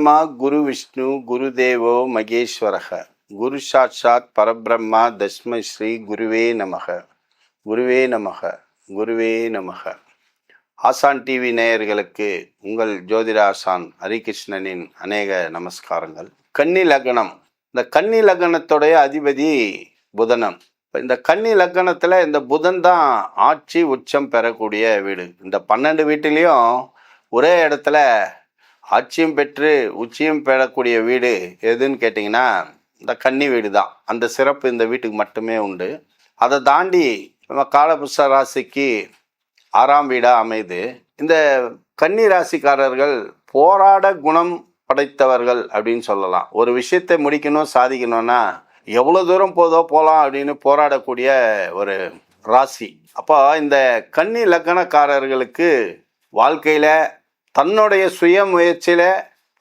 குரு பிரம்மா குரு விஷ்ணு குரு தேவோ மகேஸ்வரக. குரு சாட்சாத் பரபிரம்மா தஸ்மை ஸ்ரீ குருவே நமக. குருவே நமக. குருவே நமக. ஆசான் டிவி நேயர்களுக்கு உங்கள் ஜோதிட ஆசான் ஹரிகிருஷ்ணனின் அநேக நமஸ்காரங்கள். கன்னி லக்னம். இந்த கன்னி லக்னத்துடைய அதிபதி புதனம். இந்த கன்னி லக்னத்தில் இந்த புதன் தான் ஆட்சி உச்சம் பெறக்கூடிய வீடு. இந்த பன்னெண்டு வீட்டிலையும் ஒரே இடத்துல ஆட்சியும் பெற்று உச்சியும் பெறக்கூடிய வீடு எதுன்னு கேட்டிங்கன்னா இந்த கன்னி வீடு தான் அந்த சிறப்பு இந்த வீட்டுக்கு மட்டுமே உண்டு. அதை தாண்டி நம்ம காலபுஷ ராசிக்கு ஆறாம் வீடாக அமைது இந்த கன்னி ராசிக்காரர்கள் போராட குணம் படைத்தவர்கள் அப்படின்னு சொல்லலாம். ஒரு விஷயத்தை முடிக்கணும் சாதிக்கணும்னா எவ்வளோ தூரம் போதோ போகலாம் அப்படின்னு போராடக்கூடிய ஒரு ராசி. அப்போ இந்த கன்னி லக்கணக்காரர்களுக்கு வாழ்க்கையில் தன்னுடைய சுய முயற்சியில்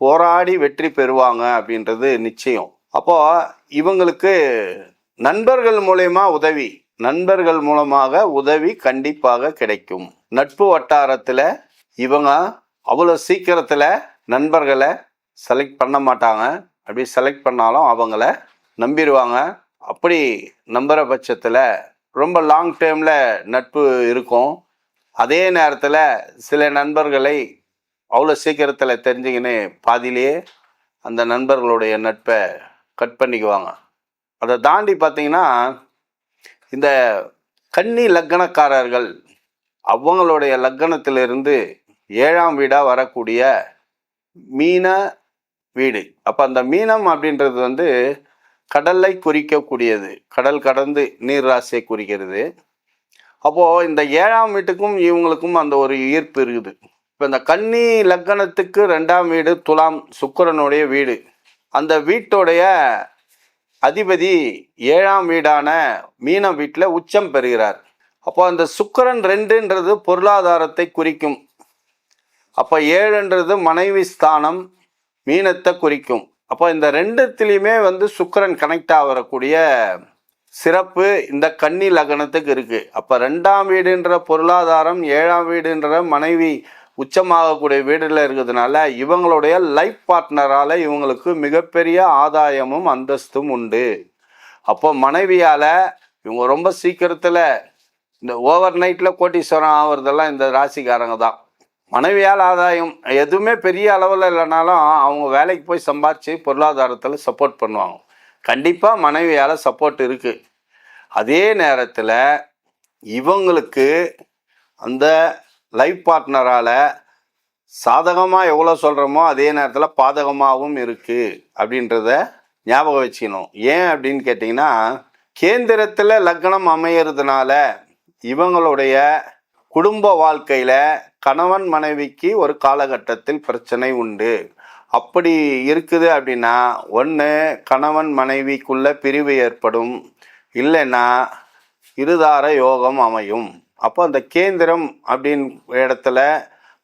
போராடி வெற்றி பெறுவாங்க அப்படின்றது நிச்சயம். அப்போ இவங்களுக்கு நண்பர்கள் மூலயமா உதவி நண்பர்கள் மூலமாக உதவி கண்டிப்பாக கிடைக்கும். நட்பு வட்டாரத்தில் இவங்க அவ்வளோ சீக்கிரத்தில் நண்பர்களை செலக்ட் பண்ண மாட்டாங்க. அப்படி செலக்ட் பண்ணாலும் அவங்கள நம்பிடுவாங்க அப்படி நம்புகிற பட்சத்தில் ரொம்ப லாங் டேர்மில் நட்பு இருக்கும். அதே நேரத்தில் சில நண்பர்களை அவ்வளோ சீக்கிரத்தில் தெரிஞ்சிங்கன்னு பாதியிலேயே அந்த நண்பர்களுடைய நட்பை கட் பண்ணிக்குவாங்க. அதை தாண்டி பார்த்தீங்கன்னா இந்த கன்னி லக்கணக்காரர்கள் அவங்களுடைய லக்கணத்திலிருந்து ஏழாம் வீடாக வரக்கூடிய மீன வீடு. அப்போ அந்த மீனம் அப்படின்றது வந்து கடலை குறிக்கக்கூடியது. கடல் கடந்து நீர் ராசியை குறிக்கிறது. அப்போது இந்த ஏழாம் வீட்டுக்கும் இவங்களுக்கும் அந்த ஒரு ஈர்ப்பு இருக்குது. இப்போ இந்த கன்னி லக்கணத்துக்கு ரெண்டாம் வீடு துலாம் சுக்கிரனுடைய வீடு. அந்த வீட்டோடைய அதிபதி ஏழாம் வீடான மீன வீட்டில் உச்சம் பெறுகிறார். அப்போ அந்த சுக்கிரன் ரெண்டுன்றது பொருளாதாரத்தை குறிக்கும். அப்போ ஏழுன்றது மனைவி ஸ்தானம் மீனத்தை குறிக்கும். அப்போ இந்த ரெண்டுத்திலையுமே வந்து சுக்கிரன் கனெக்ட் ஆகக்கூடிய சிறப்பு இந்த கன்னி லக்னத்துக்கு இருக்குது அப்போ ரெண்டாம் வீடுன்ற பொருளாதாரம் ஏழாம் வீடுன்ற மனைவி உச்சமாகக்கூடிய வீடுல இருக்கிறதுனால இவங்களுடைய லைஃப் பார்ட்னரால் இவங்களுக்கு மிகப்பெரிய ஆதாயமும் அந்தஸ்தும் உண்டு. அப்போ மனைவியால் இவங்க ரொம்ப சீக்கிரத்தில் இந்த ஓவர் நைட்டில் கோட்டீஸ்வரம் ஆகிறதெல்லாம் இந்த ராசிக்காரங்க தான். மனைவியால் ஆதாயம் எதுவுமே பெரிய அளவில் இல்லைனாலும் அவங்க வேலைக்கு போய் சம்பாரித்து பொருளாதாரத்தில் சப்போர்ட் பண்ணுவாங்க. கண்டிப்பாக மனைவியால் சப்போர்ட் இருக்குது அதே நேரத்தில் இவங்களுக்கு அந்த லைஃப் பார்ட்னரால் சாதகமாக எவ்வளோ சொல்கிறோமோ அதே நேரத்தில் பாதகமாகவும் இருக்குது அப்படின்றத ஞாபகம் வச்சுக்கணும். ஏன் அப்படின்னு கேட்டிங்கன்னா கேந்திரத்தில் லக்னம் அமையறதுனால இவங்களுடைய குடும்ப வாழ்க்கையில் கணவன் மனைவிக்கு ஒரு காலகட்டத்தில் பிரச்சனை உண்டு. அப்படி இருக்குது அப்படின்னா ஒன்று கணவன் மனைவிக்குள்ள பிரிவு ஏற்படும். இல்லைன்னா இருதார யோகம் அமையும். அப்போ அந்த கேந்திரம் அப்படின் இடத்துல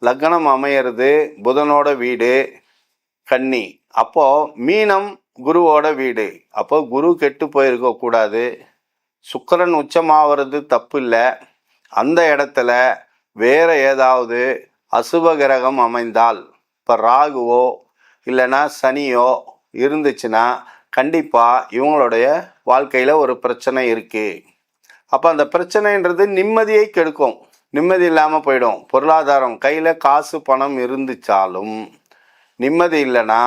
லக்னம் அமையிறது புதனோட வீடு கன்னி. அப்போ மீனம் குருவோட வீடு. அப்போ குரு கெட்டு போயிருக்கக்கூடாது சுக்கரன் உச்சமாகிறது தப்பு இல்லை அந்த இடத்துல வேறு ஏதாவது அசுப கிரகம் அமைந்தால் இப்போ ராகுவோ இல்லைன்னா சனியோ இருந்துச்சுன்னா கண்டிப்பாக இவங்களுடைய வாழ்க்கையில் ஒரு பிரச்சனை இருக்குது அப்போ அந்த பிரச்சனைன்றது நிம்மதியை கெடுக்கும். நிம்மதி இல்லாமல் போயிடும். பொருளாதாரம் கையில் காசு பணம் இருந்துச்சாலும் நிம்மதி இல்லைன்னா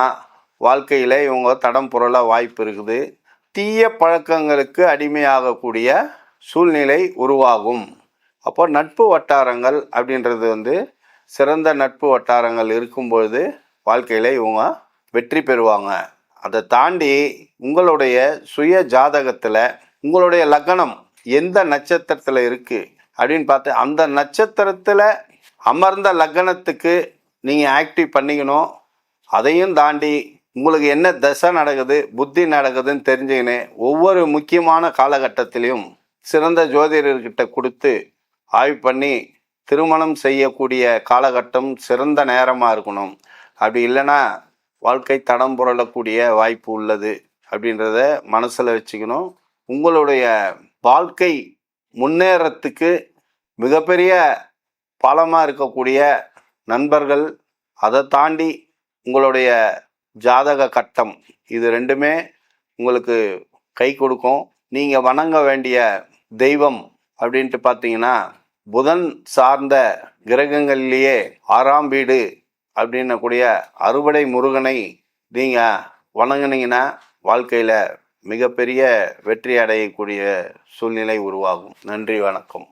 வாழ்க்கையில் இவங்க தடம் புரள வாய்ப்பு இருக்குது. தீய பழக்கங்களுக்கு அடிமையாகக்கூடிய சூழ்நிலை உருவாகும். அப்போ நட்பு வட்டாரங்கள் அப்படின்றது வந்து சிறந்த நட்பு வட்டாரங்கள் இருக்கும்பொழுது வாழ்க்கையில் இவங்க வெற்றி பெறுவாங்க. அதை தாண்டி உங்களுடைய சுய ஜாதகத்தில் உங்களுடைய லக்னம் எந்த நட்சத்திரத்தில் இருக்குது அப்படின்னு பார்த்து அந்த நட்சத்திரத்தில் அமர்ந்த லக்னத்துக்கு நீங்கள் ஆக்டிவ் பண்ணிக்கணும். அதையும் தாண்டி உங்களுக்கு என்ன தசை நடக்குது புத்தி நடக்குதுன்னு தெரிஞ்சுக்கின்னு ஒவ்வொரு முக்கியமான காலகட்டத்திலையும் சிறந்த ஜோதிடர்கிட்ட கொடுத்து ஆய்வு பண்ணி திருமணம் செய்யக்கூடிய காலகட்டம் சிறந்த நேரமாக இருக்கணும். அப்படி இல்லைன்னா வாழ்க்கை தடம் புரளக்கூடிய வாய்ப்பு உள்ளது அப்படின்றத மனசில் வச்சுக்கணும். உங்களுடைய வாழ்க்கை முன்னேறத்துக்கு மிகப்பெரிய பாலமாக இருக்கக்கூடிய நண்பர்கள் அதை தாண்டி உங்களுடைய ஜாதக கட்டம் இது ரெண்டுமே உங்களுக்கு கை கொடுக்கும். நீங்கள் வணங்க வேண்டிய தெய்வம் அப்படின்ட்டு பார்த்தீங்கன்னா புதன் சார்ந்த கிரகங்கள்லேயே ஆறாம் வீடு அப்படின்னக்கூடிய அறுவடை முருகனை நீங்கள் வணங்கினீங்கன்னா வாழ்க்கையில் மிகப்பெரிய வெற்றி அடையக்கூடிய சூழ்நிலை உருவாகும். நன்றி வணக்கம்.